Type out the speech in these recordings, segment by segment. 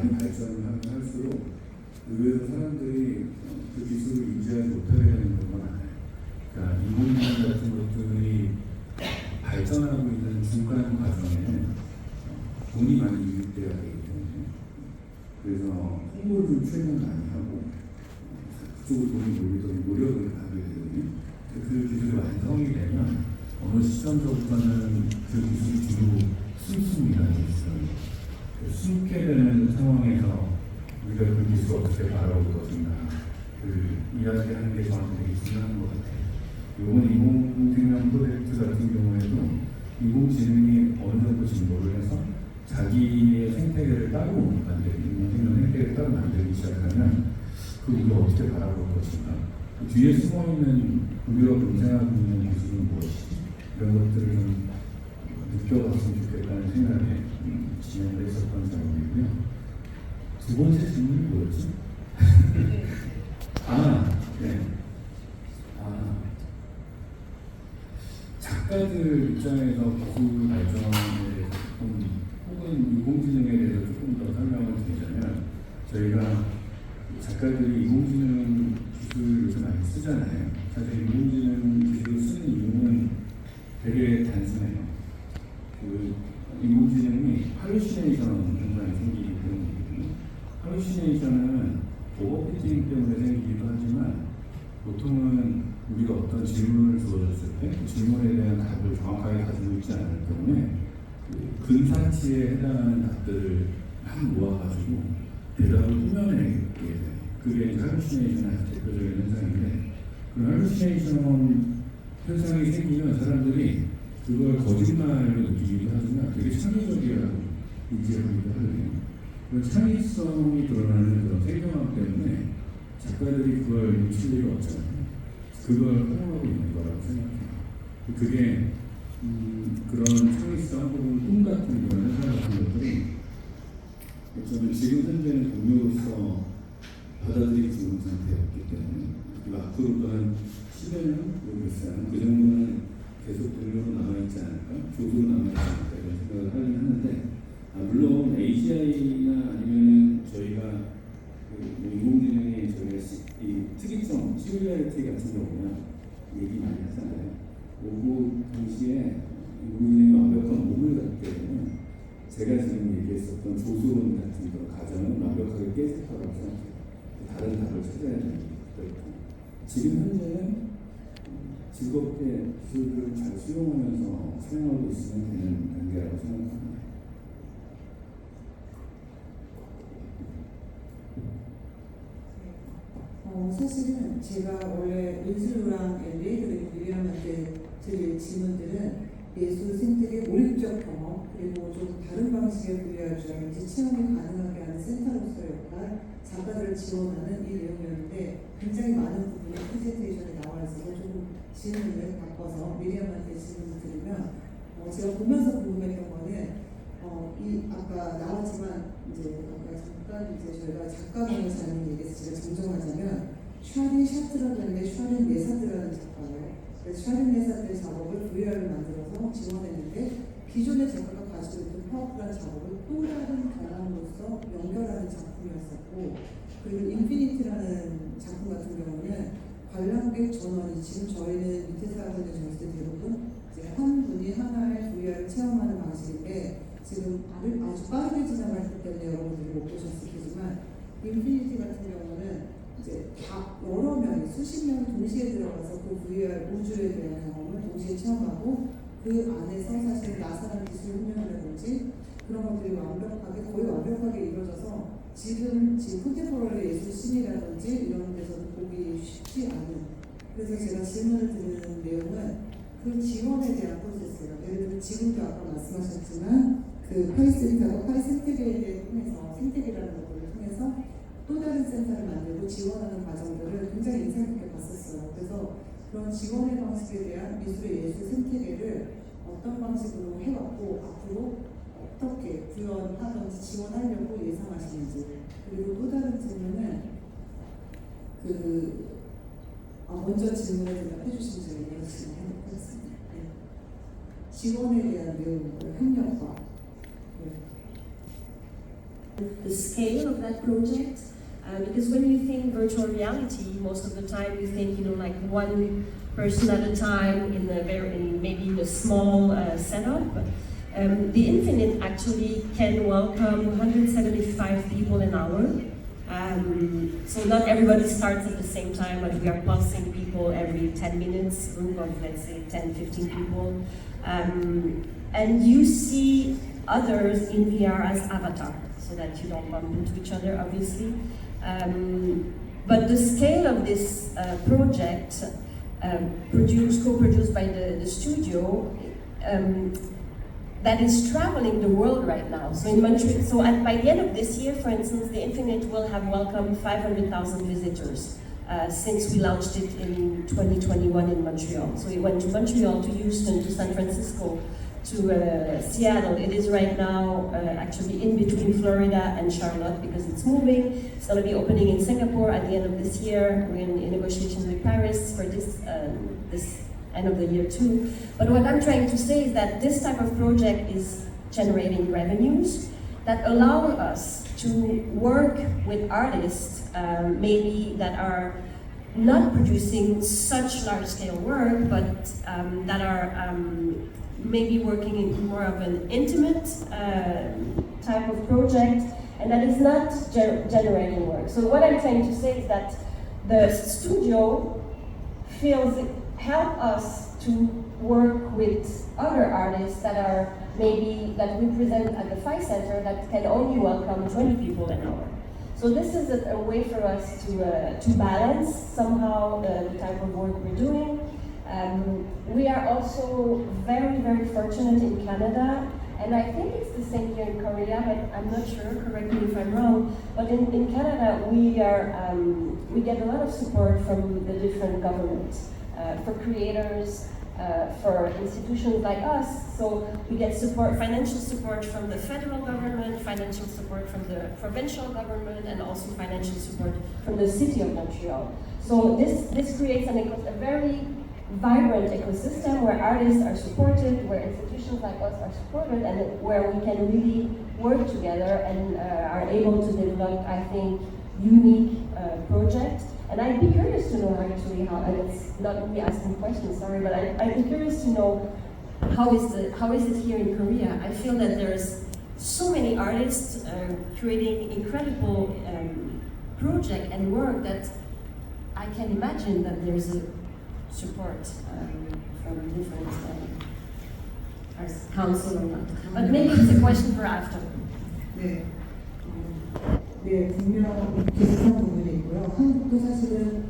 많이 발전을 하면 할수록 의외로 사람들이 그 기술을 인지하지 못하게 되는 경우가 많아요. 그러니까 인공지능 같은 것들이 발전하고 있는 중간 과정에 돈이 많이 유입돼야 되기 때문에 그래서 홍보를 좀 최대한 많이 하고 그쪽으로 돈이 몰리도록 노력을 하게 되거든요. 그 기술이 완성이 되면 어느 시점서부터는 그 기술이 뒤로 숨습니다. 기술은. 숨게 되는 상황에서 우리가 그 기술을 어떻게 바라볼 것인가. 그 이야기하는 게 저한테 되게 중요한 것 같아요. 이번 인공생명 프로젝트 같은 경우에도 인공지능이 어느 정도 진보를 해서 자기의 생태계를 따로 만들기, 인공생명 생태계를 따로 만들기 시작하면 그 우리가 어떻게 바라볼 것인가. 그 뒤에 숨어있는 우리가 분생하고 있는 기술은 무엇이지? 이런 것들을 좀 느껴봤으면 좋겠다는 생각에 음, 진행을 했었던 작업이고요. 두 번째 질문이 뭐였지? 아, 네. 아, 작가들 입장에서 기술 발전에 대해서 조금 혹은 인공지능에 대해서 조금 더 설명을 드리자면 저희가 작가들이 인공지능 기술 요즘 많이 쓰잖아요. 사실 인공지능 기술을 쓰는 이유는 되게 단순해요. 그 인공지능이 할루시네이션 현상이 생기기 때문이거든요. 할루시네이션은 오버피팅 때문에 생기기도 하지만 보통은 우리가 어떤 질문을 주어졌을 때 그 질문에 대한 답을 정확하게 가지고 있지 않기 때문에 그 근사치에 해당하는 답들을 막 모아가지고 대답을 꾸며내게 돼요. 그게 할루시네이션의 대표적인 현상인데 그 할루시네이션 현상이 생기면 사람들이 그걸 거짓말로 느끼기도 하지만 되게 창의적이라고 인지하기도 하거든요. 그 창의성이 드러나는 그런 생경함 때문에 작가들이 그걸 놓칠 리가 없잖아요. 그걸 활용하고 있는 거라고 생각해요. 그게 음, 그런 창의성 혹은 꿈 같은 그런 현상 같은 것들이 저는 지금 현재는 동료로서 받아들이기 좋은 상태였기 때문에 그리고 앞으로도 한 10여 년 모르겠어요. 그 정도는 계속 동료로 남아있지 않을까? 조수로 남아있지 않을까? 이런 생각을 하긴 하는데 아, 물론 AGI나 아니면 저희가 그 인공지능의 저희가 시, 이 특이점, 시뮬리티 같은 경우는 얘기 많이 하잖아요. 오후 동시에 인공지능이 완벽한 몸을 갖기 때문에 제가 지금 얘기했었던 조수론 같은 그런 가정은 완벽하게 깨질 거라고 생각해요. 다른 답을 찾아야 되는 거니까. 지금 현재는 즐겁게 기술을 잘 수용하면서 사용하고 있으면 되는 단계라고 생각합니다. 어, 사실은 제가 원래 MBA 그리고 유리함한테 드릴 질문들은 예술 생태계 몰입적 경험 그리고 좀 다른 방식의 VR이라든지 체험이 가능하게 하는 센터로서의 역할 작가들을 지원하는 이 내용이었는데 굉장히 많은 부분이 프레젠테이션에 나와 있어서 조금 질문을 바꿔서 미리암한테 질문을 드리면 어, 제가 보면서 궁금했던 거는 어, 이 아까 나왔지만 이제 아까 잠깐 이제 저희가 작가명을 잘못 얘기해서 제가 정정하자면 샤트라고 하는데 샤린 네사트라는 작가예요. 그래서 샤린 네사트의 작업을 VR을 만들어서 지원했는데 기존의 작가가 가지고 있던 파워풀한 작업을 또 다른 경험으로서 연결하는 작품이었었고 그리고 인피니티라는 작품 같은 경우는 관람객 전원이 지금 저희는 하고 있는 저희들 대부분 이제 한 분이 하나의 VR을 체험하는 방식인데 지금 아주, 빠르게 진행했기 때문에 여러분들이 못 보셨을 테지만 인피니티 같은 경우는 이제 다 여러 명이 수십 명이 동시에 들어가서 그 VR 우주에 대한 경험을 동시에 체험하고 그 안에서 사실 나사랑 기술 훈련이라든지 그런 것들이 완벽하게 거의 완벽하게 이루어져서 지금 지금 컨템포러리 예술 씬이라든지 이런 데서도 보기 쉽지 않은 그래서 제가 질문을 드리는 내용은 그 지원에 대한 프로세스예요. 예를 들어 지금도 아까 말씀하셨지만 그 파리 센터가 파리 생태계를 통해서 생태계라는 것들을 통해서 또 다른 센터를 만들고 지원하는 과정들을 굉장히 인상 깊게 봤었어요. 그래서 그런 지원의 방식에 대한 미술의 예술 생태계를 어떤 방식으로 해왔고 앞으로 어떻게 구현하든지 지원하려고 예상하시는지 그리고 또 다른 질문은 그 아, 먼저 질문에 대답해 주시면 제가 이어서 질문하도록 하겠습니다. 네. 지원에 대한 내용, 협력과 네. The scale of that project. Uh, because when you think virtual reality, most of the time you think, you know, like one person at a time in a very, in maybe in a small uh, setup. Um, the Infinite actually can welcome 175 people an hour. Um, so not everybody starts at the same time, but we are pulsing people every 10 minutes, group of let's say 10, 15 people. Um, and you see others in VR as avatar, so that you don't bump into each other, obviously. Um, but the scale of this uh, project, um, produced, co-produced by the, the studio, um, that is traveling the world right now. So in Montreal, so at, by the end of this year, for instance, the Infinite will have welcomed 500,000 visitors uh, since we launched it in 2021 in Montreal. So it went to Montreal, to Houston, to San Francisco, to uh, Seattle. It is right now uh, actually in between Florida and Charlotte because it's moving. It's going to be opening in Singapore at the end of this year. We're in, in negotiations with Paris for this um, this end of the year too. But what I'm trying to say is that this type of project is generating revenues that allow us to work with artists um, maybe that are not producing such large scale work, but um, that are um, maybe working in more of an intimate uh, type of project, and that is not ger- generating work. So what I'm trying to say is that the studio feels it help us to work with other artists that are maybe that we present at the Phi Center that can only welcome 20 people an hour. So this is a, a way for us to, uh, to balance somehow the type of work we're doing. Um, we are also very, very fortunate in Canada, and I think it's the same here in Korea, but I'm not sure, correct me if I'm wrong. But in, in Canada, we, are, um, we get a lot of support from the different governments uh, for creators, uh, for institutions like us. So we get support, financial support from the federal government, financial support from the provincial government, and also financial support from the city of Montreal. So this, this creates an, a very vibrant ecosystem where artists are supported, where institutions like us are supported, and where we can really work together and uh, are able to develop, I think, unique uh, projects. And I'd be curious to know actually how, and it's not me asking questions, sorry, but I, I'd be curious to know how is, the, how is it here in Korea? I feel that there's so many artists uh, creating incredible um, project and work that I can imagine that there's a support um, from different arts council or not. But maybe it's a question for after. 네. 어, 네, 분명 비슷한 부분이 있고요. 한국도 사실은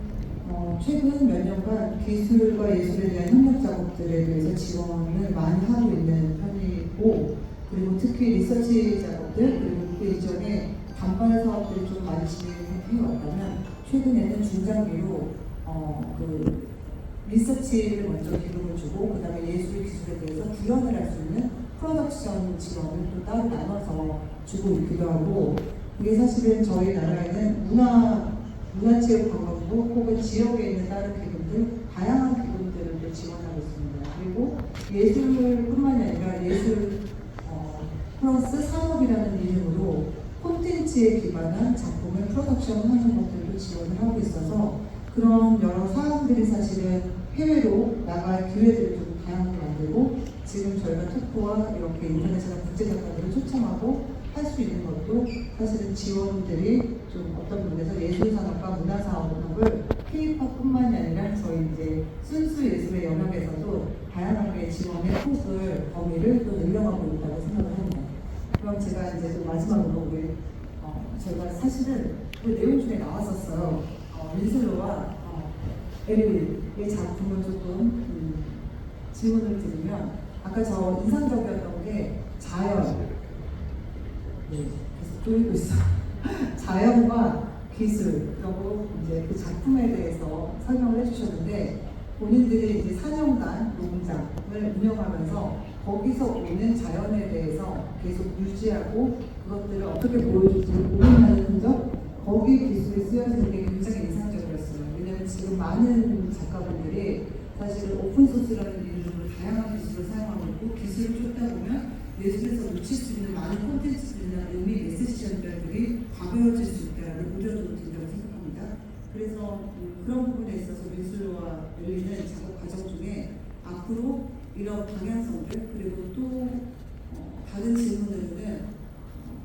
어, 최근 몇 년간 기술과 예술에 대한 협력 작업들에 대해서 지원을 많이 하고 있는 편이고, 그리고 특히 리서치 작업들, 그리고 그 이전에 단발 사업들을 좀 많이 진행해 왔다면, 최근에는 중장기로 어, 그 리서치를 먼저 기금을 주고 그 다음에 예술 기술에 대해서 구현을 할 수 있는 프로덕션 지원을 또 따로 나눠서 주고 있기도 하고 이게 사실은 저희 나라에는 문화 문화체육관광부 혹은 지역에 있는 다른 기금들 다양한 기금들을 또 지원하고 있습니다. 그리고 예술뿐만이 아니라 예술 어, 플러스 산업이라는 이름으로 콘텐츠에 기반한 작품을 프로덕션하는 것들도 지원을 하고 있어서 그런 여러 사람들이 사실은 해외로 나갈 기회들을 좀 다양하게 만들고 지금 저희가 토크와 이렇게 인터내셔널 국제 작가들을 초청하고 할 수 있는 것도 사실은 지원들이 좀 어떤 면에서 예술 산업과 문화 산업을 K-팝뿐만이 아니라 저희 이제 순수 예술의 영역에서도 다양하게 지원의 폭을 범위를 또 늘려가고 있다고 생각을 합니다. 그럼 제가 이제 또 마지막으로 우리 어, 저희가 사실은 그 내용 중에 나왔었어요. 어, 린슬로와 어, 에릴 의 작품을 조금 음, 질문을 드리면 아까 저 인상적이었던 게 자연 네, 계속 조이고 있어. 자연과 기술 그리고 이제 그 작품에 대해서 설명을 해주셨는데 본인들이 이제 사령단 농장을 운영하면서 거기서 오는 자연에 대해서 계속 유지하고 그것들을 어떻게 보여줄지 고민하는 흔적 거기 기술이 쓰여지는 게 굉장히 인상 지금 많은 작가분들이 사실은 오픈소스라는 이름으로 다양한 기술을 사용하고 있고 기술을 쫓다 보면 예술에서 놓칠 수 있는 많은 콘텐츠들이나 의미 메시지 전달들이 가벼워질 수 있다는 우려도 든다고 생각합니다. 그래서 음, 그런 부분에 있어서 미술과 열리는 작업 과정 중에 앞으로 이런 방향성들 그리고 또 어, 다른 질문들은 어,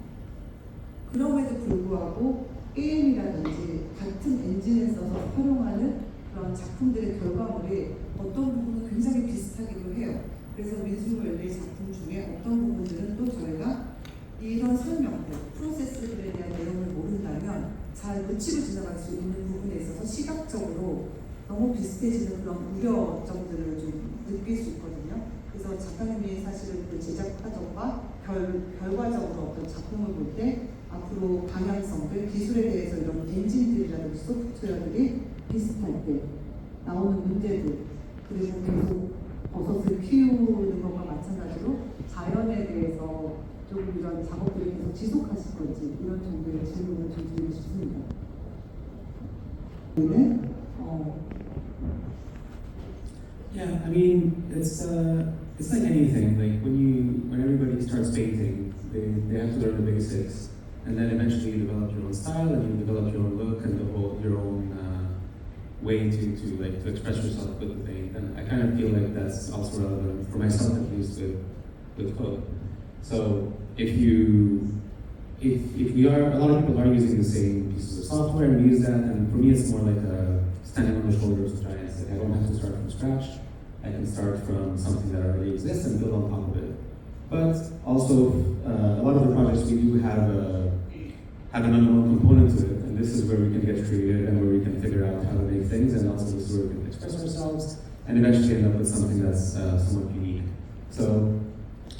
그럼에도 불구하고 게임이라든지 같은 써서 활용하는 그런 작품들의 결과물이 어떤 부분은 굉장히 비슷하기도 해요. 그래서 민수웰리 작품 중에 어떤 부분들은 또 저희가 이런 설명들, 프로세스들에 대한 내용을 모른다면 잘 놓치고 지나갈 수 있는 부분에 있어서 시각적으로 너무 비슷해지는 그런 우려점들을 좀 느낄 수 있거든요. 그래서 작가님이 사실은 그 제작 과정과 결, 결과적으로 어떤 작품을 볼때 앞으로 방향성들, 기술에 대해서 이런 엔진들이라든지 소프트웨어들이 비슷할 때 나오는 문제들 그리고 계속 버섯을 키우는 것과 마찬가지로 자연에 대해서 좀 이런 작업들을 계속 지속하실 건지 이런 정도의 질문을 좀 드리고 싶습니다. 네, 어, Yeah, I mean, it's uh, it's like anything. Like when you when everybody starts painting, they, they have to learn the basics, and then eventually you develop your own style and you develop your own look and the whole, your own uh, way to, to like to express yourself with the paint. And I kind of feel like that's also relevant for myself at least with with code. So if you if, if we are a lot of people are using the same pieces of software and use that, and for me it's more like a standing on the shoulders of giants. Like I don't have to start from scratch. I can start from something that already exists and build on top of it. But also, uh, a lot of the projects we do have a, have an unknown component to it, and this is where we can get creative and where we can figure out how to make things, and also this is where we can express ourselves and eventually end up with something that's uh, somewhat unique. So,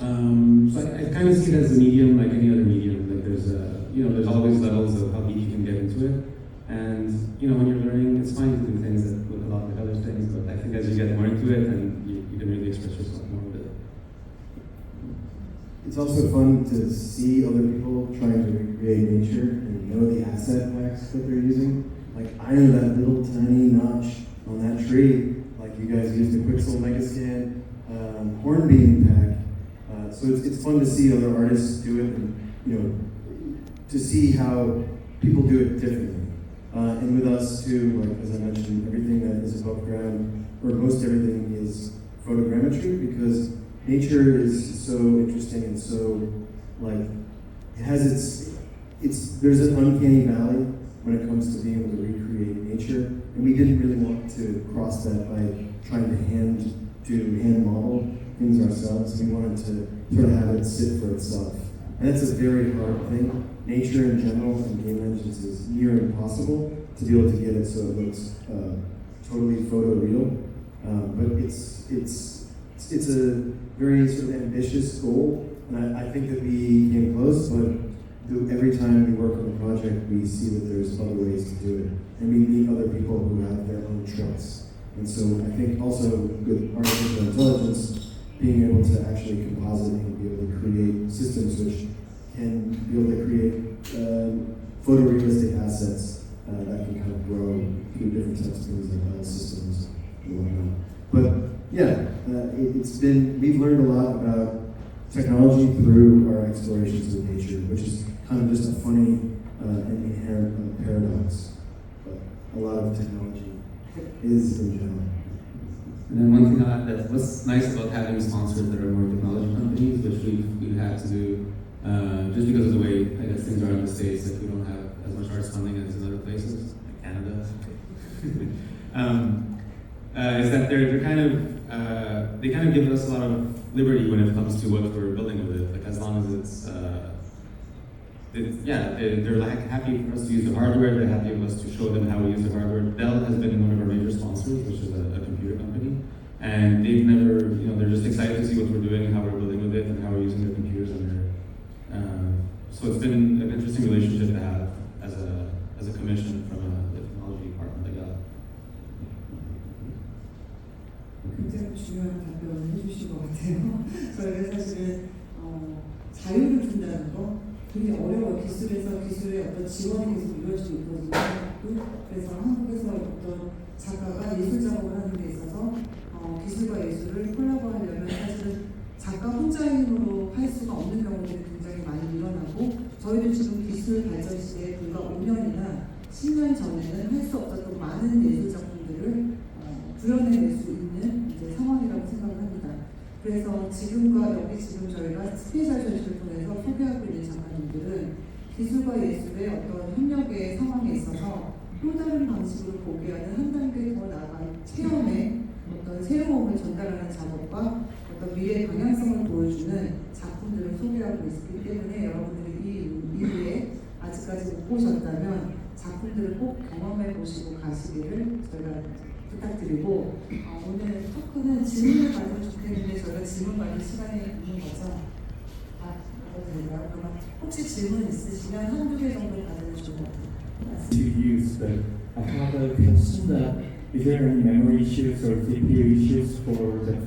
um, so I, I kind of see it as a medium, like any other medium. Like there's a, you know, there's always levels of how deep you can get into it, and you know, when you're learning, it's fine to do things that look a lot like other things, but I think as you get more into it, then you, you can really express yourself more with it. It's also fun to see other people trying to recreate nature and know the asset packs that they're using. Like I know that little tiny notch on that tree, like you guys used the Quixel Megascan um, hornbeam pack. Uh, so it's, it's fun to see other artists do it and you know to see how people do it differently. Uh, and with us too, like as I mentioned, everything that is above ground or most everything is photogrammetry because nature is so interesting and so like it has its it's there's an uncanny valley when it comes to being able to recreate nature and we didn't really want to cross that by trying to hand do hand model things ourselves. We wanted to sort of have it sit for itself. And that's a very hard thing. Nature in general and game engines is near impossible to be able to get it so it looks uh, totally photoreal. Uh, but it's it's it's a very sort of ambitious goal, and I, I think that we came close. But every time we work on a project, we see that there's other ways to do it, and we meet other people who have their own tricks. And so I think also with artificial intelligence, being able to actually composite and be able to create systems which can be able to create um, photorealistic assets uh, that can kind of grow through different types of things like L systems and whatnot. But yeah, uh, it, it's been, we've learned a lot about technology through our explorations with nature, which is kind of just a funny uh, inherent paradox. But a lot of technology is in general. And then one thing I, that what's nice about having sponsors that are more technology companies, which we've, we've had to do, uh, just because of the way I guess things are in the States, like we don't have as much arts funding as in other places, like Canada. um, uh, is that they're, they're kind of, uh, they kind of give us a lot of liberty when it comes to what we're building with it, like as long as it's, uh, it's, yeah, they're, they're like happy for us to use the hardware. They're happy for us to show them how we use the hardware. Dell has been one of our major sponsors, which is a, a computer company, and they've never, you know, they're just excited to see what we're doing, how we're building with it, and how we're using their computers and their. Uh, so it's been an interesting relationship to have as a as a commission from a, the technology department like that. 굉장히 중요한 답변을 해주신 것 같아요. 저희가 사실은 어, 자유를 준다는 거 굉장히 어려워 기술에서 기술의 어떤 지원이 계속 이루어지고 있거든요. 또 그래서 한국에서 어떤 작가가 예술 작업을 하는 데 있어서 어, 기술과 예술을 콜라보하려면 사실은 작가 혼자의 힘으로 할 수가 없는 경우들이 굉장히 많이 일어나고 저희도 지금 기술 발전 시대에 불과 5년이나 10년 전에는 할 수 없었던 많은 예술 작품들을 어, 구현해낼 수 있는 이제 상황이라고 생각을 합니다. 그래서 지금과 여기 지금 저희가 스페셜 전시를 통해서 소개하고 있는 작가님들은 기술과 예술의 어떤 협력의 상황에 있어서 또 다른 방식으로 보게 하는 한 단계 더 나아간 체험의 어떤 새로움을 전달하는 작업과 어떤 미래 방향성을 보여주는 작품들을 소개하고 있기 때문에 여러분들이 이 이후에 아직까지 못 보셨다면 작품들을 꼭 경험해 보시고 가시기를 저희가 부탁드리고 어, 오늘 토크는 질문을 받으면 좋겠는데 저희가 질문 받을 시간이 있는 거죠? 아, 될까요? 그러면 혹시 질문 있으시면 한두 개 정도 받으면 좋을 것 같아요. to use, but I have a question that is there any memory issues or CPU issues for the